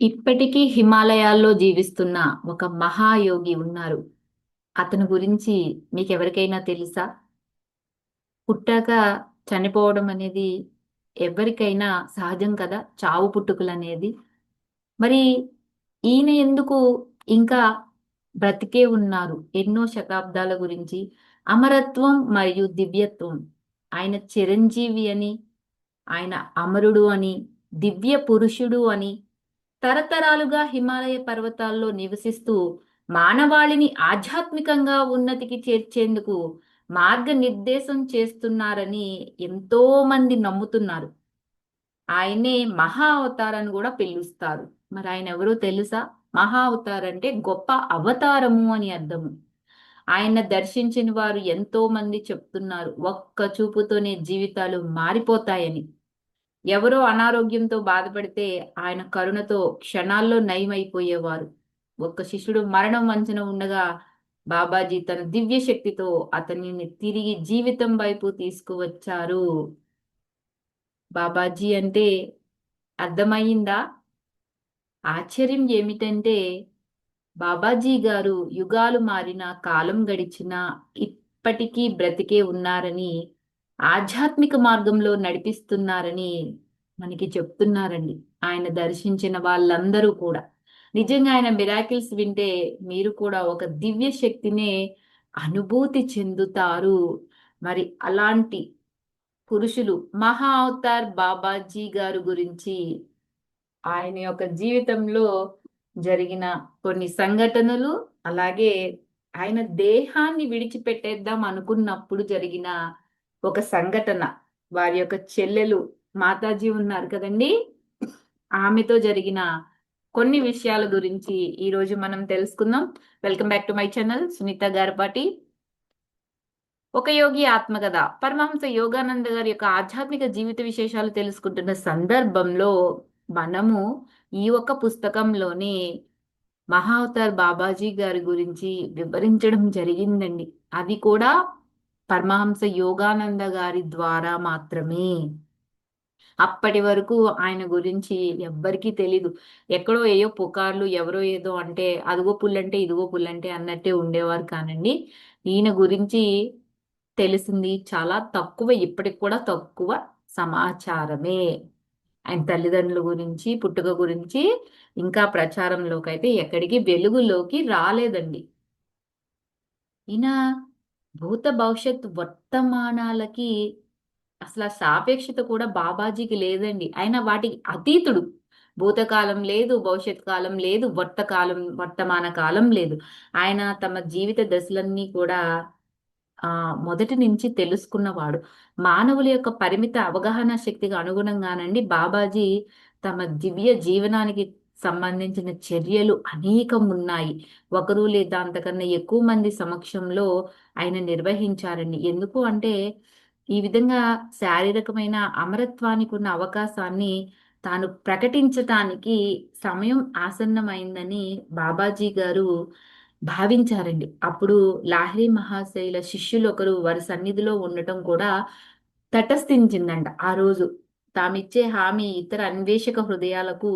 ఇప్పటికీ హిమాలయాల్లో జీవిస్తున్న ఒక మహాయోగి ఉన్నారు. అతని గురించి మీకు ఎవరికైనా తెలుసా? పుట్టాక చనిపోవడం అనేది ఎవరికైనా సహజం కదా? చావు పుట్టుకలు అనేది మరి ఈయన ఎందుకు ఇంకా బ్రతికే ఉన్నారు? ఎన్నో శతాబ్దాల గురించి. అమరత్వం మరియు దివ్యత్వం. ఆయన చిరంజీవి అని ఆయన అమరుడు అని దివ్య పురుషుడు అని తరతరాలుగా హిమాలయ పర్వతాల్లో నివసిస్తూ మానవాళిని ఆధ్యాత్మికంగా ఉన్నతికి చేర్చేందుకు మార్గనిర్దేశం చేస్తున్నారని ఎంతో మంది నమ్ముతున్నారు. ఆయనే మహా అవతారాన్ని కూడా పిలుస్తారు. మరి ఆయన ఎవరో తెలుసా? మహా అవతార్ అంటే గొప్ప అవతారము అని అర్థము. ఆయన దర్శించిన వారు ఎంతో మంది చెప్తున్నారు. ఒక్క చూపుతోనే జీవితాలు మారిపోతాయని. ఎవరో అనారోగ్యంతో బాధపడితే ఆయన కరుణతో క్షణాల్లో నయమైపోయేవారు. ఒక్క శిష్యుడు మరణం వంచన ఉండగా బాబాజీ తన దివ్య శక్తితో అతనిని తిరిగి జీవితం వైపు తీసుకువచ్చారు. బాబాజీ అంటే అర్థమయ్యిందా? ఆశ్చర్యం ఏమిటంటే బాబాజీ గారు యుగాలు మారిన కాలం గడిచినా ఇప్పటికీ బ్రతికే ఉన్నారని ఆధ్యాత్మిక మార్గంలో నడిపిస్తున్నారని మనకి చెప్తున్నారండి. ఆయన దర్శించిన వాళ్ళందరూ కూడా. నిజంగా ఆయన మిరాకిల్స్ వింటే మీరు కూడా ఒక దివ్య శక్తినే అనుభూతి చెందుతారు. మరి అలాంటి పురుషులు మహా అవతార్ బాబాజీ గారు గురించి ఆయన యొక్క జీవితంలో జరిగిన కొన్ని సంఘటనలు అలాగే ఆయన దేహాన్ని విడిచిపెట్టేద్దాం అనుకున్నప్పుడు జరిగిన ఒక సంఘటన. వారి యొక్క చెల్లెలు మాతాజీ ఉన్నారు కదండి. ఆమెతో జరిగిన కొన్ని విషయాల గురించి ఈ రోజు మనం తెలుసుకుందాం. Welcome back to my channel Sunitha Garipati. ఒక యోగి ఆత్మకథ. పరమహంస యోగానంద గారి యొక్క ఆధ్యాత్మిక జీవిత విశేషాలు తెలుసుకుంటున్న సందర్భంలో మనము ఈ ఒక్క పుస్తకంలోని మహావతార్ బాబాజీ గారి గురించి వివరించడం జరిగిందండి. అది కూడా పరమహంస యోగానంద గారి ద్వారా మాత్రమే. అప్పటి వరకు ఆయన గురించి ఎవ్వరికీ తెలీదు. ఎక్కడో ఏయో పుకార్లు ఎవరో ఏదో అంటే అదిగో పుల్లంటే ఇదిగో పుల్లంటే అన్నట్టే ఉండేవారు కానండి. ఈయన గురించి తెలిసింది చాలా తక్కువ ఇప్పటికి కూడా తక్కువ సమాచారమే. ఆయన తల్లిదండ్రుల గురించి పుట్టుక గురించి ఇంకా ప్రచారంలోకి అయితే ఎక్కడికి వెలుగులోకి రాలేదండి. ఈయన భూత భవిష్యత్ వర్తమానాలకి అసలు ఆ సాపేక్షత కూడా బాబాజీకి లేదండి. ఆయన వాటికి అతీతుడు. భూతకాలం లేదు భవిష్యత్ కాలం లేదు వర్తకాలం వర్తమాన కాలం లేదు. ఆయన తమ జీవిత దశలన్నీ కూడా ఆ మొదటి నుంచి తెలుసుకున్నవాడు. మానవుల యొక్క పరిమిత అవగాహన శక్తికి అనుగుణంగానండి బాబాజీ తమ దివ్య జీవనానికి సంబంధించిన చర్యలు అనేకం ఉన్నాయి. ఒకరు లేదా అంతకన్నా ఎక్కువ మంది సమక్షంలో ఆయన నిర్వహించారండి. ఎందుకు అంటే ఈ విధంగా శారీరకమైన అమరత్వానికి ఉన్న అవకాశాన్ని తాను ప్రకటించటానికి సమయం ఆసన్నమైందని బాబాజీ గారు భావించారండి. అప్పుడు లాహ్రీ మహాశైల శిష్యులు ఒకరు వారి సన్నిధిలో ఉండటం కూడా తటస్థించిందంట ఆ రోజు. తామిచ్చే హామీ ఇతర అన్వేషక హృదయాలకు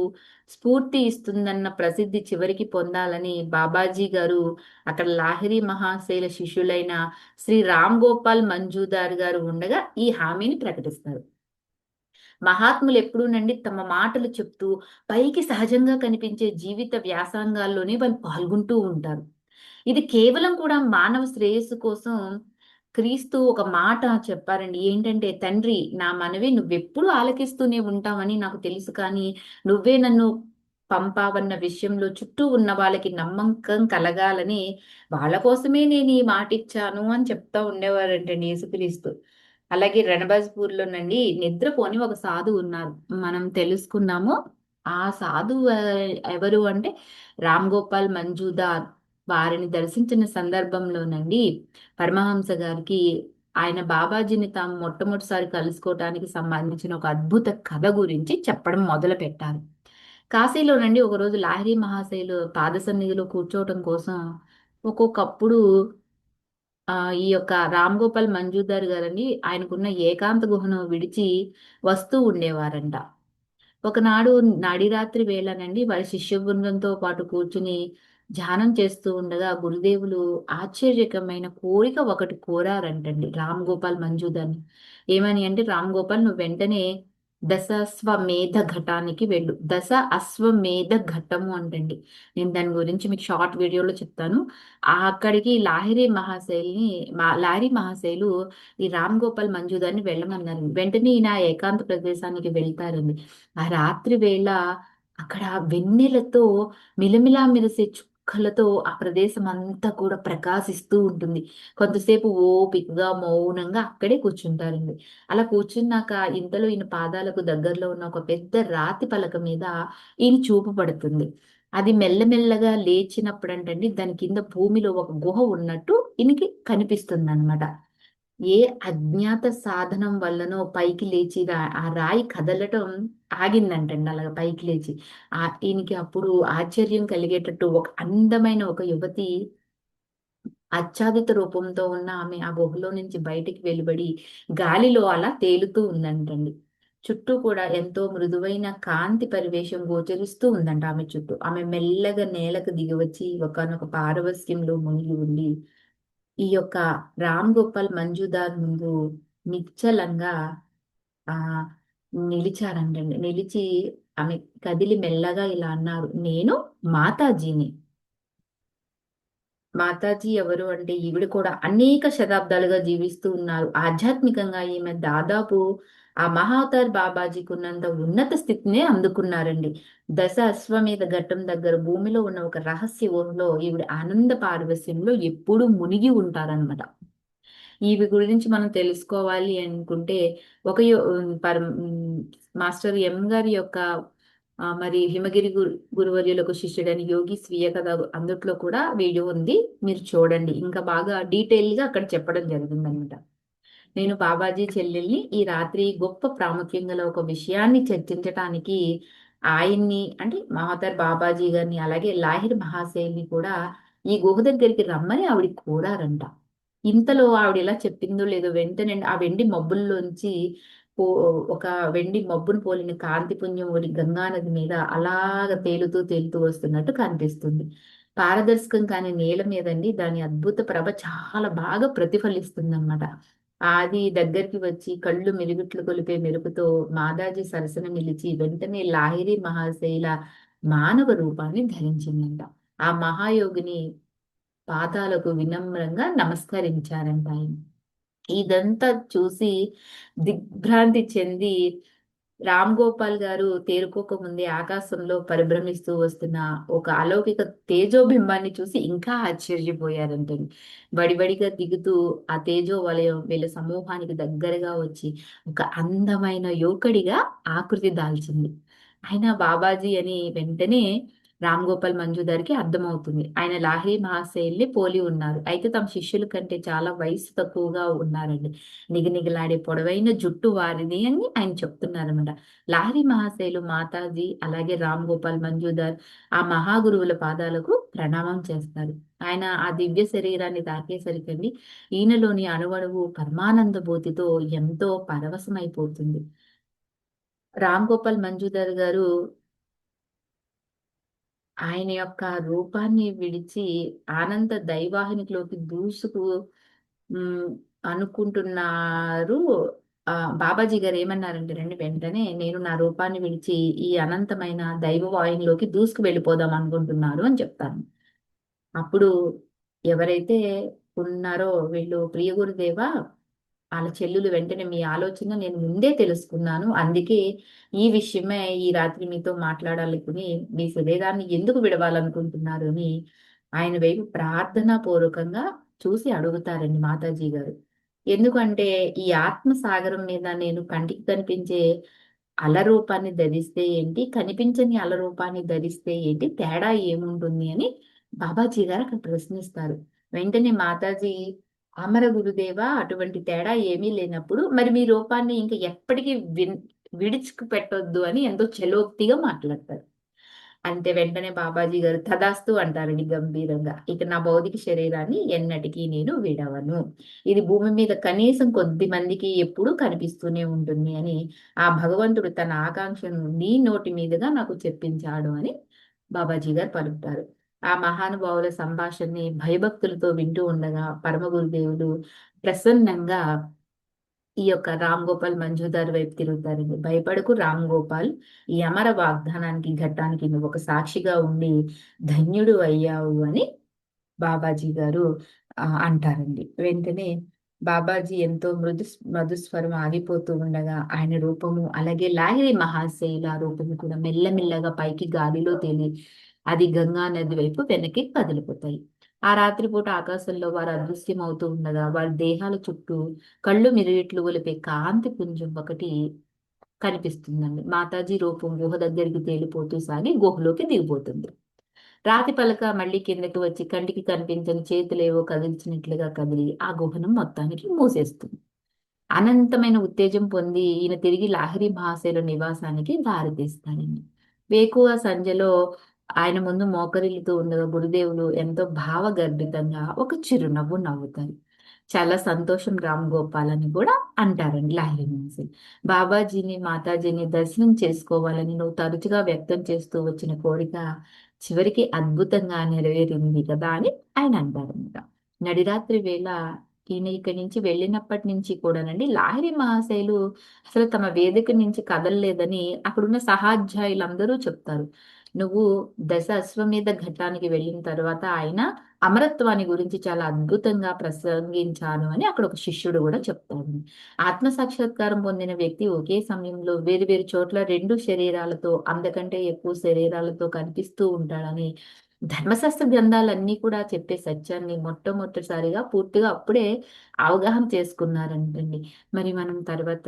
స్ఫూర్తి ఇస్తుందన్న ప్రసిద్ధి చివరికి పొందాలని బాబాజీ గారు అక్కడ లాహిరి మహాశైల శిష్యులైన శ్రీ రామ్ గోపాల్ మంజూదార్ గారు ఉండగా ఈ హామీని ప్రకటిస్తారు. మహాత్ములు ఎప్పుడూనండి తమ మాటలు చెప్తూ పైకి సహజంగా కనిపించే జీవిత వ్యాసంగాల్లోనే వాళ్ళు పాల్గొంటూ ఉంటారు. ఇది కేవలం కూడా మానవ శ్రేయస్సు కోసం క్రీస్తు ఒక మాట చెప్పారండి. ఏంటంటే తండ్రి నా మనవి నువ్వెప్పుడు ఆలకిస్తూనే ఉంటావని నాకు తెలుసు. కానీ నువ్వే నన్ను పంపావన్న విషయంలో చుట్టూ ఉన్న వాళ్ళకి నమ్మకం కలగాలని వాళ్ళ కోసమే నేను ఈ మాట ఇచ్చాను అని చెప్తా ఉండేవారంటండి యేసుక్రీస్తు అలాగే రణబాజ్పూర్లోనండి నిద్రపోని ఒక సాధువు ఉన్నారు మనం తెలుసుకున్నాము ఆ సాధువు ఎవరు అంటే రామ్ గోపాల్ మంజుదార్. వారిని దర్శించిన సందర్భంలోనండి పరమహంస గారికి ఆయన బాబాజీని తాము మొట్టమొదటిసారి కలుసుకోవటానికి సంబంధించిన ఒక అద్భుత కథ గురించి చెప్పడం మొదలు పెట్టారు కాశీలోనండి ఒకరోజు లాహిరి మహాశైలు పాద సన్నిధిలో కూర్చోవటం కోసం ఒక్కొక్కప్పుడు ఈ యొక్క రామ్ గోపాల్ మంజుదార్ గారని ఆయనకున్న ఏకాంత గుహను విడిచి వస్తూ ఉండేవారంట. ఒకనాడు నడిరాత్రి వేళనండి వారి శిష్య బృందంతో పాటు కూర్చుని ధ్యానం చేస్తూ ఉండగా గురుదేవులు ఆశ్చర్యకరమైన కోరిక ఒకటి కోరారంటండి. రామ్ గోపాల్ మంజుదాన్ని ఏమని అంటే రామ్ గోపాల్ నువ్వు వెంటనే దశ అశ్వమేధ ఘటానికి వెళ్ళు. దశ అశ్వమేధ ఘట్టము అంటండి. నేను దాని గురించి మీకు షార్ట్ వీడియోలో చెప్తాను. అక్కడికి లాహిరి మహాశైలిని మా లాహిరి మహాశైలు ఈ రామ్ గోపాల్ మంజుదాన్ని వెళ్ళమన్నారు. వెంటనే ఈయన ఏకాంత ప్రదేశానికి వెళ్తారండి. ఆ రాత్రి వేళ అక్కడ వెన్నెలతో మిలమిలా మెరిసే చుక్కలతో ఆ ప్రదేశం అంతా కూడా ప్రకాశిస్తూ ఉంటుంది. కొంతసేపు ఓపికగా మౌనంగా అక్కడే కూర్చుంటారండి. అలా కూర్చున్నాక ఇంతలో ఈయన పాదాలకు దగ్గరలో ఉన్న ఒక పెద్ద రాతి పలక మీద ఈయన చూపు పడుతుంది. అది మెల్లమెల్లగా లేచినప్పుడు అంటండి దాని కింద భూమిలో ఒక గుహ ఉన్నట్టు ఈయనకి కనిపిస్తుంది అనమాట ఏ అజ్ఞాత సాధనం వల్లనో పైకి లేచి ఆ రాయి కదలటం ఆగిందంటండి అలాగ పైకి లేచి. ఆ ఈయనకి అప్పుడు ఆశ్చర్యం కలిగేటట్టు ఒక అందమైన ఒక యువతి ఆచ్ఛాదిత రూపంతో ఉన్న ఆమె ఆ గుహలో నుంచి బయటికి వెలువడి గాలిలో అలా తేలుతూ ఉందంటండి. చుట్టూ కూడా ఎంతో మృదువైన కాంతి పరివేశం గోచరిస్తూ ఉందంట ఆమె చుట్టూ. ఆమె మెల్లగా నేలకు దిగివచ్చి ఒకనొక పారవస్యంలో మునిగి ఉండి ఈ యొక్క రామ్ గోపాల్ మంజుదార్ ముందు నిశ్చలంగా ఆ నిలిచారంటండి. నిలిచి ఆమె కదిలి మెల్లగా ఇలా అన్నారు నేను మాతాజీని. మాతాజీ ఎవరు అంటే ఈవిడ కూడా అనేక శతాబ్దాలుగా జీవిస్తూ ఉన్నారు. ఆధ్యాత్మికంగా ఈమె దాదాపు ఆ మహావతార్ బాబాజీకి ఉన్నంత ఉన్నత స్థితినే అందుకున్నారండి. దశ అశ్వమేధ ఘట్టం దగ్గర భూమిలో ఉన్న ఒక రహస్య ఊహలో ఈవిడ ఆనంద పారవస్యంలో ఎప్పుడూ మునిగి ఉంటారనమాట ఈవి గురించి మనం తెలుసుకోవాలి అనుకుంటే ఒక పర మాస్టర్ ఎం గారి యొక్క మరి హిమగిరి గురు గురువర్యులకు శిష్యుడని యోగి స్వీయ కథ అందుట్లో కూడా వీడియో ఉంది. మీరు చూడండి. ఇంకా బాగా డీటెయిల్గా అక్కడ చెప్పడం జరిగిందనమాట నేను బాబాజీ చెల్లెల్ని ఈ రాత్రి గొప్ప ప్రాముఖ్యం గల ఒక విషయాన్ని చర్చించటానికి ఆయన్ని అంటే మహోదర్ బాబాజీ గారిని అలాగే లాహిర్ మహాశైని కూడా ఈ గుహ దగ్గరికి రమ్మని ఆవిడ కోరారంట. ఇంతలో ఆవిడ ఇలా చెప్పిందో లేదో వెంటనే ఆ వెండి మబ్బుల్లోంచి పో ఒక వెండి మబ్బును పోలిన కాంతి పుణ్యం ఒకటి గంగానది మీద అలాగ తేలుతూ తేలుతూ వస్తున్నట్టు కనిపిస్తుంది. పారదర్శకం కాని నేల మీదండి దాని అద్భుత ప్రభ చాలా బాగా ప్రతిఫలిస్తుంది అన్నమాట ఆది దగ్గరికి వచ్చి కళ్ళు మెరుగుట్లు కొలిపే మెరుపుతో మాదాజీ సరసన నిలిచి వెంటనే లాహిరి మహాశైల మానవ రూపాన్ని ధరించిందంట. ఆ మహాయోగిని పాతాలకు వినమ్రంగా నమస్కరించారంట ఆయన. ఇదంతా చూసి దిగ్భ్రాంతి చెంది రామ్ గోపాల్ గారు తేరుకోక ముందే ఆకాశంలో పరిభ్రమిస్తూ వస్తున్న ఒక అలౌకిక తేజోబింబాన్ని చూసి ఇంకా ఆశ్చర్యపోయారంటండి బడిబడిగా దిగుతూ ఆ తేజో వలయం వీళ్ళ సమూహానికి దగ్గరగా వచ్చి ఒక అందమైన యువకుడిగా ఆకృతి దాల్చింది. ఆయన బాబాజీ అని వెంటనే రామ్ గోపాల్ మంజుదార్కి అర్థమవుతుంది. ఆయన లాహిరి మహాశైల్ని పోలి ఉన్నారు. అయితే తమ శిష్యుల కంటే చాలా వయసు తక్కువగా ఉన్నారండి. నిగనిగలాడే పొడవైన జుట్టు వారిది అని ఆయన చెప్తున్నారనమాట లాహిరి మహాశైలు మాతాజీ అలాగే రామ్ గోపాల్ మంజుదార్ ఆ మహాగురువుల పాదాలకు ప్రణామం చేస్తారు. ఆయన ఆ దివ్య శరీరాన్ని తాకేసరికండి ఈయనలోని అణువణువు పరమానంద బోధితో ఎంతో పరవశమైపోతుంది. రామ్ గోపాల్ మంజుదార్ గారు ఆయన యొక్క రూపాన్ని విడిచి ఆనంద దైవాహినిలోకి దూసుకు అనుకుంటున్నారు. బాబాజీ గారు ఏమన్నారంటే రండి వెంటనే నేను నా రూపాన్ని విడిచి ఈ అనంతమైన దైవ వాయునిలోకి దూసుకు వెళ్ళిపోదాం అనుకుంటున్నారు అని చెప్తాను. అప్పుడు ఎవరైతే ఉన్నారో వీళ్ళు ప్రియ గురుదేవ వాళ్ళ చెల్లులు వెంటనే మీ ఆలోచన నేను ముందే తెలుసుకున్నాను. అందుకే ఈ విషయమే ఈ రాత్రి మీతో మాట్లాడాలనుకుని మీ శరీరాన్ని ఎందుకు విడవాలనుకుంటున్నారు అని ఆయన వైపు ప్రార్థనా పూర్వకంగా చూసి అడుగుతారండి మాతాజీ గారు. ఎందుకంటే ఈ ఆత్మ సాగరం మీద నేను కంటికి కనిపించే అలరూపాన్ని ధరిస్తే ఏంటి? కనిపించని అలరూపాన్ని ధరిస్తే ఏంటి? తేడా ఏముంటుంది అని బాబాజీ గారు అక్కడ ప్రశ్నిస్తారు. వెంటనే మాతాజీ అమర గురుదేవ అటువంటి తేడా ఏమీ లేనప్పుడు మరి మీ రూపాన్ని ఇంకా ఎప్పటికీ విడిచికి పెట్టొద్దు అని ఎంతో చలోక్తిగా మాట్లాడతారు. అంతే వెంటనే బాబాజీ గారు తదాస్తు అంటారండి గంభీరంగా. ఇక నా భౌతిక శరీరాన్ని ఎన్నటికీ నేను విడవను. ఇది భూమి మీద కనీసం కొద్ది మందికి ఎప్పుడూ కనిపిస్తూనే ఉంటుంది అని ఆ భగవంతుడు తన ఆకాంక్షను నీ నోటి మీదుగా నాకు చెప్పించాడు అని బాబాజీ గారు పలుకుతారు. ఆ మహానుభావుల సంభాషణని భయభక్తులతో వింటూ ఉండగా పరమ గురుదేవుడు ప్రసన్నంగా ఈ యొక్క రామ్ గోపాల్ మంజుదార్ వైపు తిరుగుతారండి. భయపడకు రామ్ గోపాల్ ఈ అమర వాగ్దానానికి ఘట్టానికి నువ్వు ఒక సాక్షిగా ఉండి ధన్యుడు అయ్యావు అని బాబాజీ గారు అంటారండి. వెంటనే బాబాజీ ఎంతో మృదు మధుస్వరం ఆగిపోతూ ఉండగా ఆయన రూపము అలాగే లాహిరి మహాశైల రూపము కూడా మెల్లమెల్లగా పైకి గాలిలో తేలి అది గంగా నది వైపు వెనక్కి కదిలిపోతాయి. ఆ రాత్రిపూట ఆకాశంలో వారు అదృశ్యం అవుతూ ఉండగా వారి దేహాల చుట్టూ కళ్ళు మిరియట్లు ఒలిపే కాంతి పుంజం ఒకటి కనిపిస్తుందండి. మాతాజీ రూపం గుహ దగ్గరికి తేలిపోతూ సాగి గుహలోకి దిగిపోతుంది. రాతి పలక మళ్ళీ కిందకి వచ్చి కంటికి కనిపించని చేతులేవో కదిల్చినట్లుగా కదిలి ఆ గుహను మొత్తానికి మూసేస్తుంది. అనంతమైన ఉత్తేజం పొంది ఈయన తిరిగి లాహరి మహాశైల నివాసానికి దారితీస్తాడండి. వేకువ సంజలో ఆయన ముందు మోకరిల్లుతూ ఉండగా గురుదేవులు ఎంతో భావగర్భితంగా ఒక చిరునవ్వు నవ్వుతారు. చాలా సంతోషం రామ్ గోపాల్ అని కూడా అంటారండి లాహిరి మహర్షి బాబాజీని మాతాజీని దర్శనం చేసుకోవాలని నువ్వు తరచుగా వ్యక్తం చేస్తూ వచ్చిన కోరిక చివరికి అద్భుతంగా నెరవేరింది కదా అని ఆయన అంటారనమాట. నడిరాత్రి వేళ ఈయన ఇక్కడి నుంచి వెళ్ళినప్పటి నుంచి కూడానండి లాహిరి మహాశైలు అసలు తమ వేదిక నుంచి కదలలేదని అక్కడున్న సహాధ్యాయులందరూ చెప్తారు. నువ్వు దశ అశ్వమేధ ఘట్టానికి వెళ్ళిన తర్వాత ఆయన అమరత్వాన్ని గురించి చాలా అద్భుతంగా ప్రసంగించాను అని అక్కడ ఒక శిష్యుడు కూడా చెప్తాడు ఆత్మ సాక్షాత్కారం పొందిన వ్యక్తి ఒకే సమయంలో వేరు వేరు చోట్ల రెండు శరీరాలతో అందకంటే ఎక్కువ శరీరాలతో కనిపిస్తూ ఉంటాడని ధర్మశాస్త్ర గ్రంథాలన్నీ కూడా చెప్పే సత్యాన్ని మొట్టమొదటిసారిగా పూర్తిగా అప్పుడే అవగాహన చేసుకున్నారంటండి. మరి మనం తర్వాత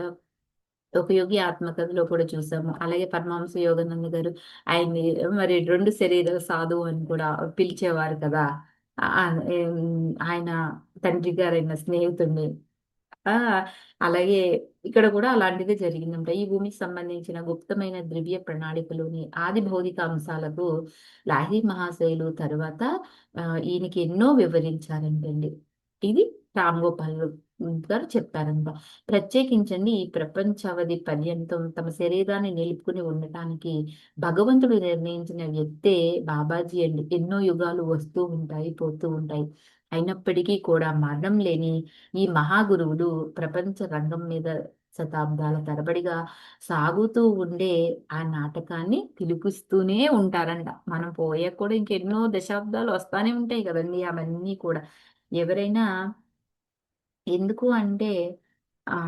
ఒక యోగి ఆత్మకథలో కూడా చూసాము. అలాగే పరమహంస యోగానంద గారు ఆయన్ని మరి రెండు శరీర సాధువు అని కూడా పిలిచేవారు కదా. ఆయన తండ్రి గారైన స్నేహితుడిని. ఆ అలాగే ఇక్కడ కూడా అలాంటిదే జరిగిందంట. ఈ భూమికి సంబంధించిన గుప్తమైన ద్రవ్య ప్రణాళికలోని ఆది భౌతిక అంశాలకు లాహి మహాశైలు తర్వాత ఈయనకి ఎన్నో వివరించారంటండి. ఇది రామ్ గోపాల్ గారు చెప్పారంట. ప్రత్యేకించండి ఈ ప్రపంచావధి పర్యంతం తమ శరీరాన్ని నిలుపుకుని ఉండటానికి భగవంతుడు నిర్ణయించిన వ్యక్తే బాబాజీ అండి. ఎన్నో యుగాలు వస్తూ ఉంటాయి పోతూ ఉంటాయి. అయినప్పటికీ కూడా మరణం లేని ఈ మహాగురువులు ప్రపంచ రంగం మీద శతాబ్దాల తరబడిగా సాగుతూ ఉండే ఆ నాటకాన్ని పిలిపిస్తూనే ఉంటారంట. మనం పోయే కూడా ఇంకెన్నో దశాబ్దాలు వస్తానే ఉంటాయి కదండి అవన్నీ కూడా. ఎవరైనా ఎందుకు అంటే ఆ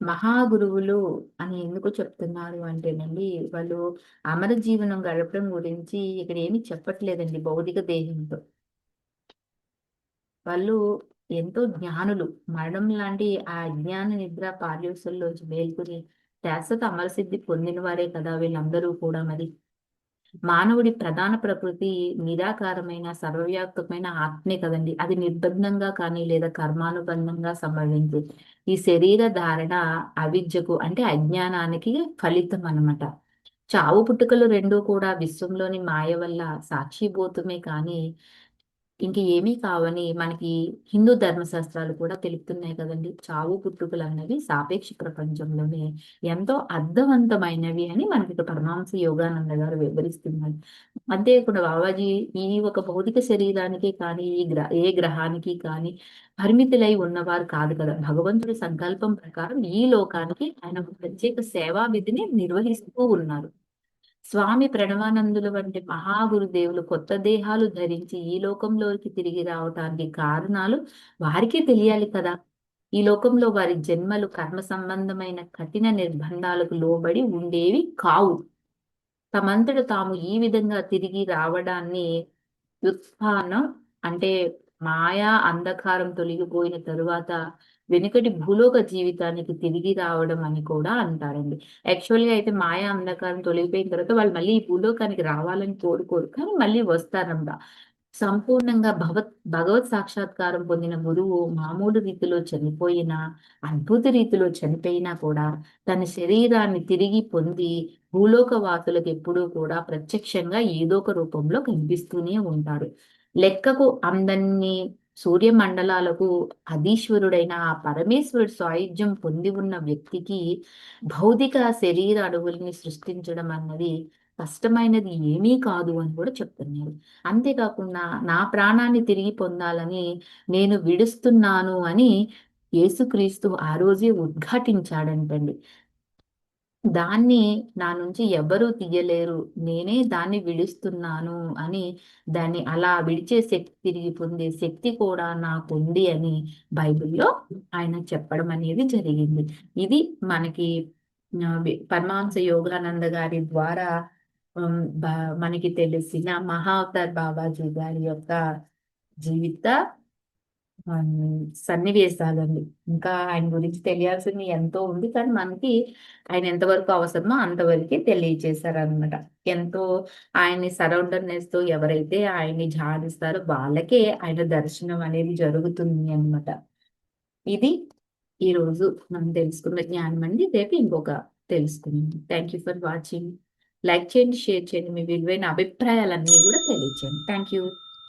మహాగురువులు అని ఎందుకు చెప్తున్నారు అంటేనండి వాళ్ళు అమర జీవనం గడపడం గురించి ఇక్కడ ఏమి చెప్పట్లేదండి భౌతిక దేహంతో. వాళ్ళు ఎంతో జ్ఞానులు. మరణం లాంటి ఆ అజ్ఞాన నిద్ర పార్యోసుల్లోంచి మేల్కొని శాశ్వత అమరసిద్ధి పొందిన వారే కదా వీళ్ళందరూ కూడా మరి. మానవుడి ప్రధాన ప్రకృతి నిరాకారమైన సర్వవ్యాప్తమైన ఆత్మే కదండి. అది నిర్బంధంగా కానీ లేదా కర్మానుబంధంగా సంభవించి ఈ శరీర ధారణ అవిద్యకు అంటే అజ్ఞానానికి ఫలితం అనమాట చావు పుట్టుకలు రెండూ కూడా విశ్వంలోని మాయ వల్ల సాక్షిభూతమే కానీ ఇంక ఏమీ కావని మనకి హిందూ ధర్మశాస్త్రాలు కూడా తెలుపుతున్నాయి కదండి. చావు పుట్టుకలు అన్నవి సాపేక్ష ప్రపంచంలోనే ఎంతో అర్థవంతమైనవి అని మనకి పరమాంస యోగానంద గారు వివరిస్తున్నారు. అంతేకాకుండా బాబాజీ ఈ ఒక భౌతిక శరీరానికి కానీ ఈ గ్రహ ఏ గ్రహానికి కానీ పరిమితులై ఉన్నవారు కాదు కదా. భగవంతుడి సంకల్పం ప్రకారం ఈ లోకానికి ఆయన ప్రత్యేక సేవా విధిని నిర్వహిస్తూ ఉన్నారు. స్వామి ప్రణవానందుల వంటి మహాగురుదేవులు కొత్త దేహాలు ధరించి ఈ లోకంలోకి తిరిగి రావటానికి కారణాలు వారికి తెలియాలి కదా. ఈ లోకంలో వారి జన్మలు కర్మ సంబంధమైన కఠిన నిర్బంధాలకు లోబడి ఉండేవి కావు. తమంతట తాము ఈ విధంగా తిరిగి రావడాన్ని ఉత్పానం అంటే మాయా అంధకారం తొలగిపోయిన తరువాత వెనుకటి భూలోక జీవితానికి తిరిగి రావడం అని కూడా అంటారండి. యాక్చువల్గా అయితే మాయా అంధకారం తొలగిపోయిన తర్వాత వాళ్ళు మళ్ళీ ఈ భూలోకానికి రావాలని కోరుకోరు కానీ మళ్ళీ వస్తారంట. సంపూర్ణంగా భగవత్ భగవత్ సాక్షాత్కారం పొందిన గురువు మామూలు రీతిలో చనిపోయినా అద్భుత రీతిలో చనిపోయినా కూడా తన శరీరాన్ని తిరిగి పొంది భూలోక వాసులకు ఎప్పుడూ కూడా ప్రత్యక్షంగా ఏదో ఒక రూపంలో కనిపిస్తూనే ఉంటారు లెక్కకు అందన్ని సూర్యమండలాలకు అధీశ్వరుడైన ఆ పరమేశ్వరుడు సాయుధ్యం పొంది ఉన్న వ్యక్తికి భౌతిక శరీర అడవుల్ని సృష్టించడం అన్నది కష్టమైనది ఏమీ కాదు అని కూడా చెప్తున్నారు. అంతేకాకుండా నా ప్రాణాన్ని తిరిగి పొందాలని నేను విడుస్తున్నాను అని యేసుక్రీస్తు ఆ రోజే ఉద్ఘాటించాడంటండి. దాన్ని నా నుంచి ఎవరూ తీయలేరు. నేనే దాన్ని విడుస్తున్నాను అని దాన్ని అలా విడిచే శక్తి తిరిగి పొందే శక్తి కూడా నాకుంది అని బైబిల్లో ఆయన చెప్పడం అనేది జరిగింది. ఇది మనకి పరమహంస యోగానంద గారి ద్వారా మనకి తెలిసిన మహావతార్ బాబాజీ గారి యొక్క జీవిత సన్నివేశాలండి. ఇంకా ఆయన గురించి తెలియాల్సింది ఎంతో ఉంది. కానీ మనకి ఆయన ఎంతవరకు అవసరమో అంతవరకే తెలియచేశారనమాట ఎంతో ఆయన్ని సరౌండర్నెస్తో ఎవరైతే ఆయన్ని ధ్యానిస్తారో వాళ్ళకే ఆయన దర్శనం అనేది జరుగుతుంది అన్నమాట. ఇది ఈ రోజు మనం తెలుసుకున్న జ్ఞానం అండి. రేపు ఇంకొక తెలుసుకుందాం. Thank you for watching like చేయండి షేర్ చేయండి. మీ విలువైన అభిప్రాయాలన్నీ కూడా తెలియచేయండి. Thank you